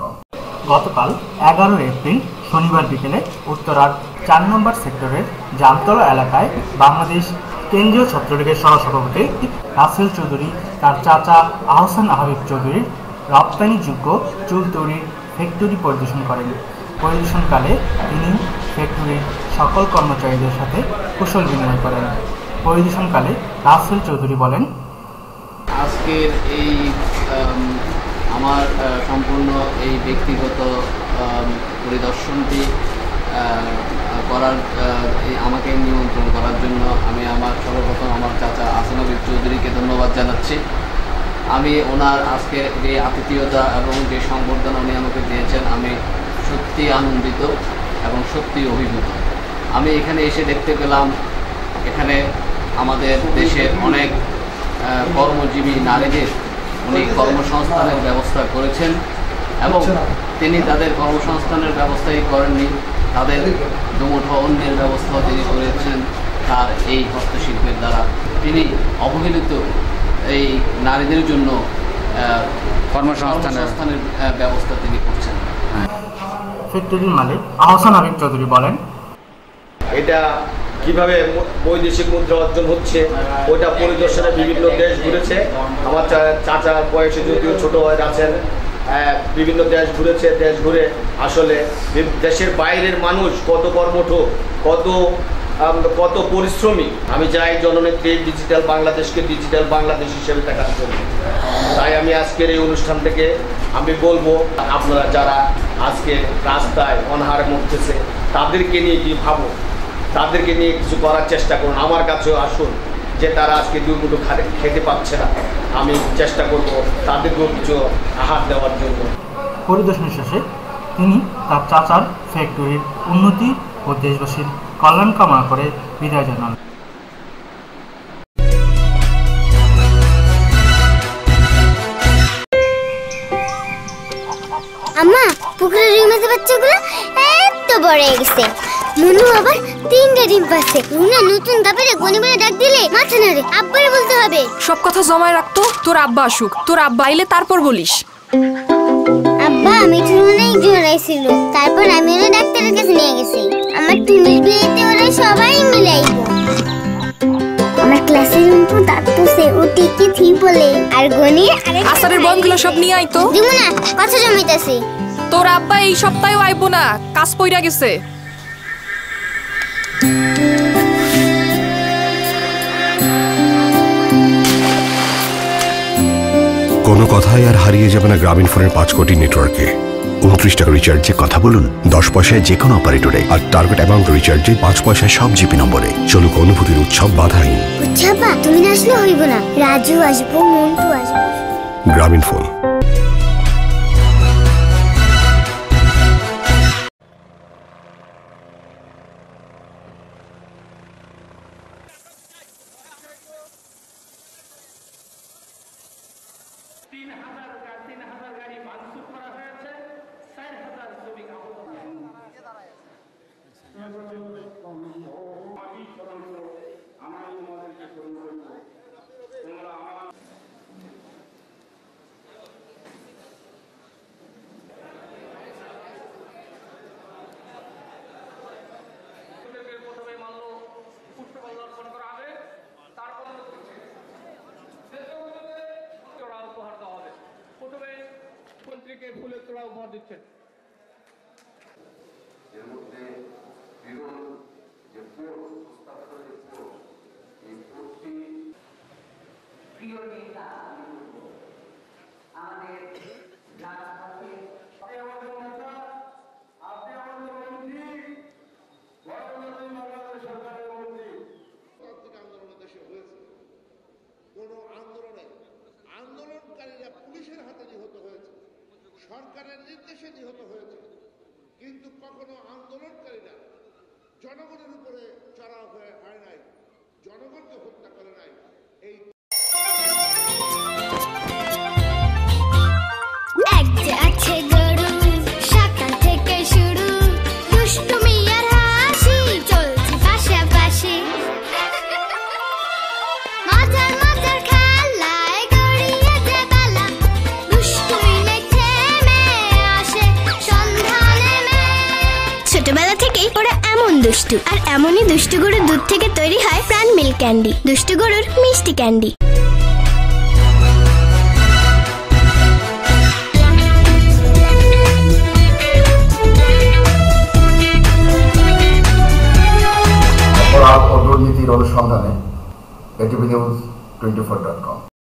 কম গতকাল এগারো এপ্রিল, শনিবার বিকেলে উত্তরার চার নম্বর সেক্টরের জামতলা এলাকায় বাংলাদেশ কেন্দ্রীয় ছাত্রলীগের সহসভাপতি রাসেল চৌধুরী, তার চাচা আহসান চৌধুরীর রপ্তানিযোগ্য চুল তৈরির ফ্যাক্টরি পরিদর্শন করেন। পরিদর্শনকালে তিনি ফ্যাক্টরির সকল কর্মচারীদের সাথে কুশল বিনিময় করেন। পরিদর্শনকালে রাসেল চৌধুরী বলেন আজকের এই আমার সম্পূর্ণ এই ব্যক্তিগত পরিদর্শনটি করার আমাকে নিমন্ত্রণ করার জন্য আমি আমার, সর্বপ্রথম আমার চাচা আসনাবিদ চৌধুরীকে ধন্যবাদ জানাচ্ছি। আমি ওনার আজকে যে আতিথেয়তা এবং যে সংবর্ধনা উনি আমাকে দিয়েছেন, আমি সত্যি আনন্দিত এবং সত্যি অভিভূত। আমি এখানে এসে দেখতে পেলাম, এখানে আমাদের দেশের অনেক কর্মজীবী নারীদের উনি কর্মসংস্থানের ব্যবস্থা করেছেন এবং তিনি তাদের কর্মসংস্থানের ব্যবস্থাই করেননি। তাদের দুমুঠো অন্যের ব্যবস্থাও তিনি করেছেন তার এই হস্তশিল্পের দ্বারা। তিনি অবহেলিত এই নারীদের জন্য আহ, কর্মসংস্থানের আহ, ব্যবস্থা তিনি করছেন। ফ্যাক্টরির মালিক আহসান আহবিব চৌধুরী বলেন। এটা কীভাবে বৈদেশিক মুদ্রা অর্জন হচ্ছে, ওইটা পরিদর্শনে বিভিন্ন দেশ ঘুরেছে। আমার চাচার বয়সে যদিও ছোট হয় আছেন বিভিন্ন দেশ ঘুরেছে, দেশ ঘুরে আসলে দেশের বাইরের মানুষ কত কর্মঠ, কত কত পরিশ্রমী। আমি চাই জননেত্রী ডিজিটাল বাংলাদেশকে ডিজিটাল বাংলাদেশ হিসেবে দেখার জন্য তাই আমি আজকের এই অনুষ্ঠান থেকে আমি বলব, আপনারা যারা আজকে রাস্তায় অনাহারে মরতেছে, তাদেরকে নিয়ে কি ভাবো? তাদেরকে নিয়ে কিছু করার চেষ্টা করুন। আমার কাছেও আসুন যে তারা আজকে দুই মুঠো খাতে- খেতে পাচ্ছে না। আমি চেষ্টা করব তাদেরকেও কিছু আহার দেওয়ার জন্য। পরিদর্শন শেষে তিনি তার চাচার ফ্যাক্টরির উন্নতি ও দেশবাসীর কল্যাণ কামনা করে বিদায় জানান। আম্মা পুকুরের রুই মাছের বাচ্চাগুলো এত বড় হয়ে গেছে। মনু আবার তিনটা ডিম পাচ্ছে। রুনা নতুন তারপরে গনি বলে ডাক দিলে মাথা নাড়ে। আব্বারে বলতে হবে। সব কথা জমায় রাখতো তোর আব্বা আসুক। তোর আব্বা আইলে তারপর বলিস। আব্বা মিঠু অনেক জোরাইছিল তারপর আমি ওরা ডাক্তারের কাছে নিয়ে গেছি। আমার টুনির বিয়েতে ওরা সবাই মিলে আইবো আমার ক্লাসের রুমপু দাঁতপুসে ও টিকি থি বলে? আর আরেক আসারের বনগুলো সব নিয়ে আইতো দিমু না কথা জমাইতাছি। তোর আব্বা এই সপ্তাহেও আইবো না। কাজ পইরা গেছে। কোনো কথাই আর হারিয়ে যাবে না গ্রামীণ ফোনের পাঁচ কোটি নেটওয়ার্কে। উনত্রিশ টাকা রিচার্জে কথা বলুন দশ পয়সায় যে কোনো অপারেটরে আর টার্গেট অ্যামাউন্ট রিচার্জে পাঁচ পয়সায় সব জিপি নম্বরে। চলুক অনুভূতির উৎসব বুঝছাপা তুমি না আসলে হইব না। রাজু আসব মন্টু আসব। গ্রামীণ ফোন। দিচ্ছেন। এর মধ্যে বিরল যে পোর্ট প্রস্তাব করে পোর্ট এই পোর্টটি প্রিয় নেতা আমাদের রাজপথে আপনি আমাদের নেতা আপনি আমাদের মন্ত্রী বড় বাংলাদেশ সরকারের মন্ত্রী গণতান্ত্রিক আন্দোলন দেশে হয়েছে কোন আন্দোলনে আন্দোলনকারীরা পুলিশের হাতে নিহত হয়েছে সরকারের নিহত হয়েছে। কিন্তু কখনো আন্দোলনকারীরা জনগণের উপরে চড়াও হয়ে হয় নাই, জনগণকে হত্যা করে নাই। এই দুষ্টু। আর এমনই দুষ্টু গরুর দুধ থেকে তৈরি হয় প্রাণ মিল্ক ক্যান্ডি। দুষ্টু গরুর মিষ্টি ক্যান্ডি। অপরাধ ও অনুসন্ধানে ATV news twenty four dot com